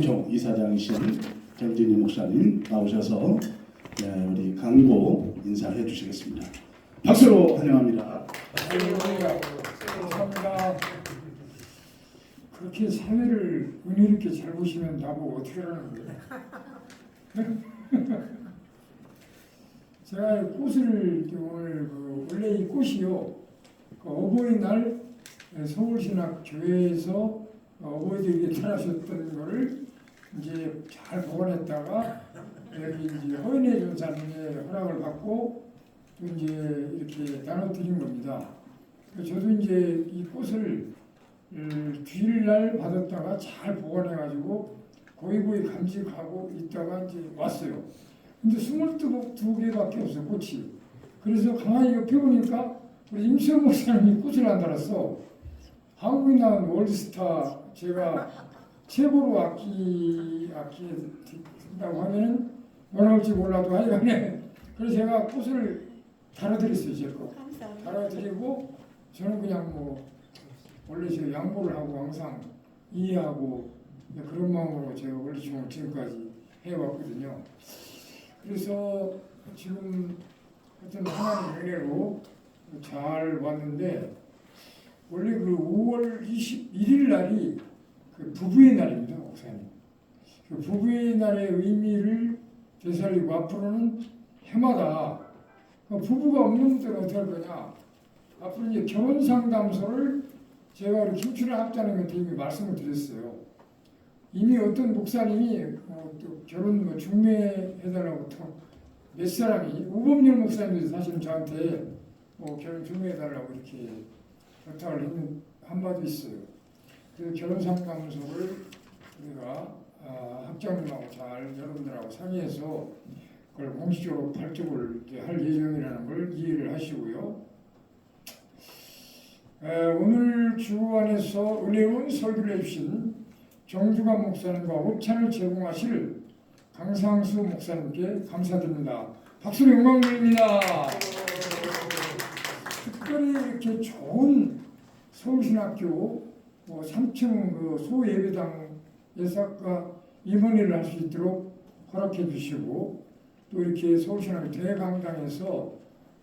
총 이사장이신 정진희 목사님 나오셔서 네, 우리 강고 인사해 주시겠습니다. 박수로 환영합니다. 감사합니다. 그렇게 사회를 은혜롭게 잘 보시면 나보고 어떻게 하라는 거예요? 제가 꽃을 오늘 그 원래 이 꽃이요 그 어버이날 서울신학교회에서 어버이들에게 전하셨던 거를 이제 잘 보관했다가 여기 이제 허인혜 전사님의 허락을 받고 또 이제 이렇게 나눠드린 겁니다. 저도 이제 이 꽃을 음, 주일날 받았다가 잘 보관해가지고 고이고이 간직하고 있다가 이제 왔어요. 근데 스물두 두 개밖에 없어 꽃이. 그래서 가만히 옆에 보니까 우리 임수영 목사님이 꽃을 안 달았어. 한국에 나온 월드스타 제가 최고로 악기 악기 듣는다고 하면은 뭐 나올지 몰라도 하여간에 그래서 제가 꽃을 달아드렸어요 제 거. 달아드리고 저는 그냥 뭐 원래 제가 양보를 하고 항상 이해하고 그런 마음으로 제가 원래 좀 지금까지 해왔거든요. 그래서 지금 하여튼 하나님 은혜로 잘 왔는데 원래 그 5월 21일 날이 그 부부의 날입니다, 목사님. 그 부부의 날의 의미를 되살리고 앞으로는 해마다 그 부부가 없는 분들은 어떻게 할 거냐? 앞으로 이제 결혼 상담소를 제가 우리 김춘환 학자님한테 이미 말씀을 드렸어요. 이미 어떤 목사님이 어, 또 결혼 뭐 중매해달라고 또몇 사람이 우범열 목사님도 사실은 저한테 뭐 결혼 중매해달라고 이렇게 부탁을 했는 한 바도 있어요. 그래서 결혼 상담소를 우리가 아, 학장님하고 잘 여러분들하고 상의해서 그걸 공식적으로 발족을 할 예정이라는 걸 이해를 하시고요. 에, 오늘 주 안에서 은혜로운 설교를 해주신 정주관 목사님과 옵찬을 제공하실 강상수 목사님께 감사드립니다. 박수로 영광 드립니다. 특별히 이렇게 좋은 서울신학교 뭐 3층 그 소예배당 예사과 임원회를 할수 있도록 허락해 주시고 또 이렇게 서울신학교 대강당에서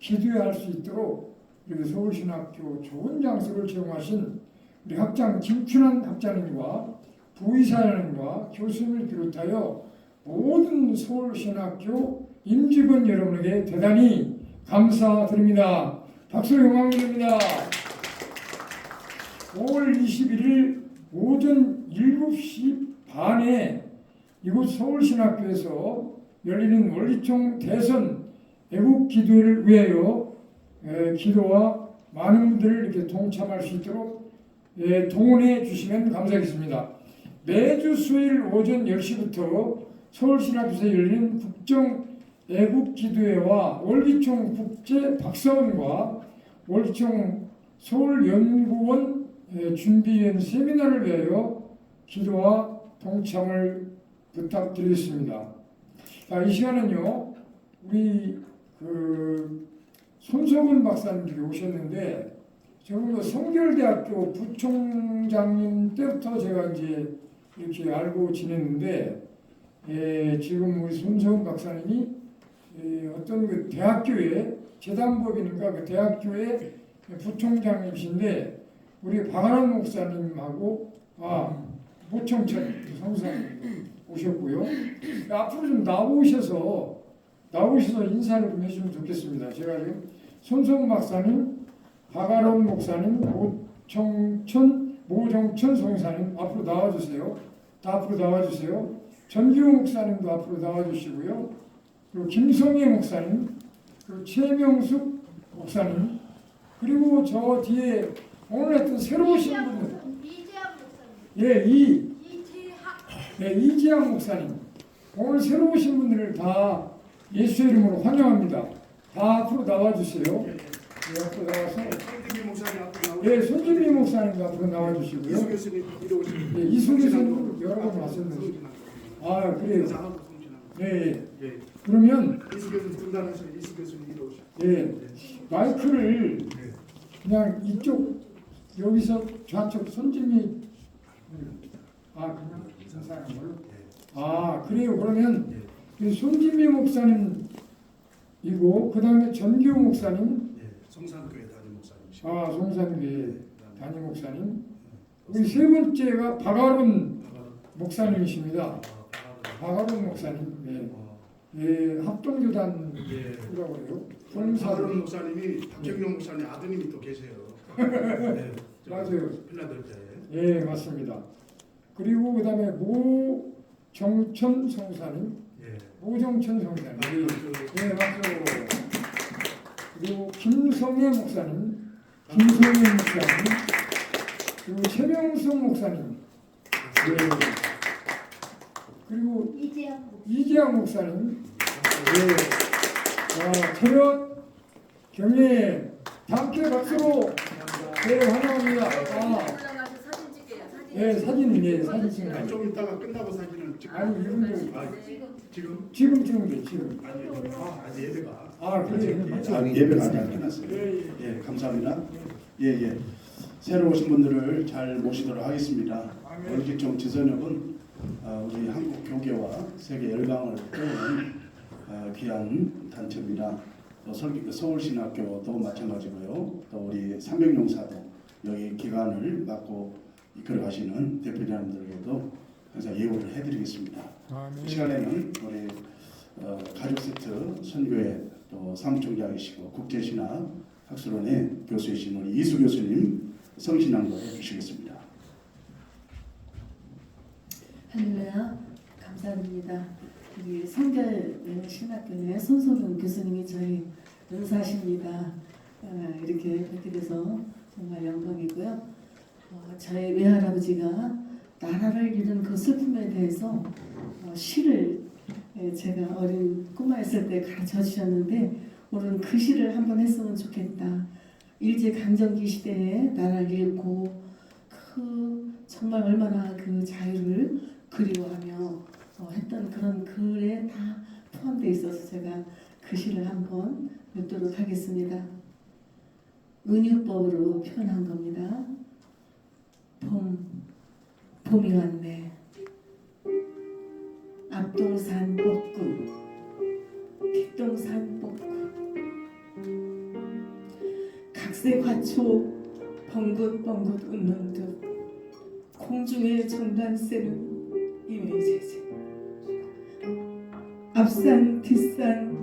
기도할 수 있도록 이렇게 서울신학교 좋은 장소를 제공하신 우리 학장 김춘환 학장님과 부의사님과 교수님을 비롯하여 모든 서울신학교 임직원 여러분에게 대단히 감사드립니다. 박수로 영광드립니다. 5월 21일 오전 7시 반에 이곳 서울신학교에서 열리는 원리총 대선 애국 기도회를 위하여 에, 기도와 많은 분들을 이렇게 동참할 수 있도록 예, 동원해 주시면 감사하겠습니다. 매주 수요일 오전 10시부터 서울신학교에서 열리는 국정 애국 기도회와 월기총 국제 박사원과 월기총 서울연구원 예, 준비위원 세미나를 위하여 기도와 동참을 부탁드리겠습니다. 자, 이 시간은요, 우리 그 손석은 박사님들이 오셨는데, 저는 그 성결대학교 부총장님 때부터 제가 이제 이렇게 알고 지냈는데, 예, 지금 우리 손석은 박사님이 예, 어떤 그 대학교에 재단법인인가 그 대학교의 부총장님이신데 우리 박아람 목사님하고 아 모청천 성사님 오셨고요. 앞으로 좀 나오셔서 나오셔서 인사를 좀 해주면 좋겠습니다. 제가 지금 손성 박사님, 박아람 목사님, 모청천 모정천 성사님 앞으로 나와주세요. 다 앞으로 나와주세요. 전기호 목사님도 앞으로 나와주시고요. 그리고 김성애 목사님, 그리고 최명숙 목사님, 그리고 저 뒤에 오늘 하여튼 새로 오신 분들, 이재학 목사님. 예, 이, 이재학. 네, 이지양 목사님, 오늘 새로 오신 분들을 다 예수의 이름으로 환영합니다. 다 앞으로 나와주세요. 네, 앞으로 나와서, 손진미 목사님 앞으로 나오시고 예, 손진미 목사님도 앞으로 나와주시고요. 이수 교수님 이리 오시고 예, 이수 교수님 여러 번 왔었는데. 아, 그래요. 네, 예 그러면, 이수 교수님 등단하시는 이수 교수님 이리 오시고 예, 마이크를 그냥 이쪽 여기서 좌측 손님이 아 그냥 그 사람을. 예. 아 그래요. 그러면 예. 이 손진미 목사님이고 그 다음에 전규 목사님, 예. 성산교회 담임 목사님이시고. 아 송산교회 그다음에 담임 목사님, 우리 세 번째가 박아론 박아론. 목사님이십니다. 아, 박아론 목사님, 예, 어, 예 합동교단이라고 예. 사하론 송산 목사님이 박경영 목사님 아드님이 또 계세요. 네. 저 맞아요. 필라델피아에. 예 맞습니다. 그리고 그 다음에 모정천 성사님, 예. 모정천 성사님, 아, 예, 그, 예 맞죠. 그리고 김성애 목사님, 김성애 목사님, 그리고 최명성 목사님, 예. 그리고. 이지양 목사님, 예. 아, 체력 경례 함께 박수로 네 환영합니다. 아, 사진 찍게요. 사진. 예 사진 예 사진 아, 찍는 좀 이따가 끝나고 사진을 찍고. 아니 이분들 아, 지금 지금 지금 찍으면 돼 지금. 아니 아, 아직 예배가 아 그래요. 아직 예배가 아직 안 끝났어요. 예, 예. 예, 감사합니다. 예, 예. 새로 오신 분들을 잘 모시도록 하겠습니다. 아멘. 오늘 기총 지선역은 어, 우리 한국 교계와 세계 열강을 깨우는 어, 귀한 단체입니다. 또 서울신학교도 마찬가지고요. 또 우리 삼명용사도 여기 기관을 맡고 이끌어 가시는 대표님들에게도 항상 예우를 해드리겠습니다. 아멘. 이 시간에는 우리 어, 가족 세트 선교회 또 사무총장이시고 국제신학 학술원의 교수이신 우리 이수 교수님 성신앙도 해주시겠습니다. 할렐루야 감사드립니다. 우리 성결 신학교의 손소경 교수님이 저희 은사십니다. 어, 이렇게 뵙게 돼서 정말 영광이고요. 어, 저희 외할아버지가 나라를 잃은 그 슬픔에 대해서 어, 시를 예, 제가 어린 꼬마였을 때 가르쳐 주셨는데 오늘 그 시를 한번 했으면 좋겠다. 일제 강점기 시대에 나라를 잃고 그 정말 얼마나 그 자유를 그리워하며 어, 했던 그런 글에 다 포함되어 있어서 제가 그 시를 한번 읽도록 하겠습니다. 은유법으로 표현한 겁니다. 봄, 봄이 왔네. 앞동산 벚꽃, 뒷동산 벚꽃, 각색 화초 벙긋벙긋 웃는 듯 공중의 정단새는 이매제제 앞산 뒷산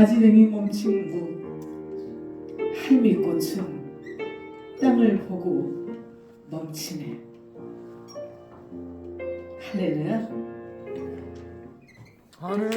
아지랭이 멈춘 곳 할미꽃은 땅을 보고 멈추네 할렐루야 아멘.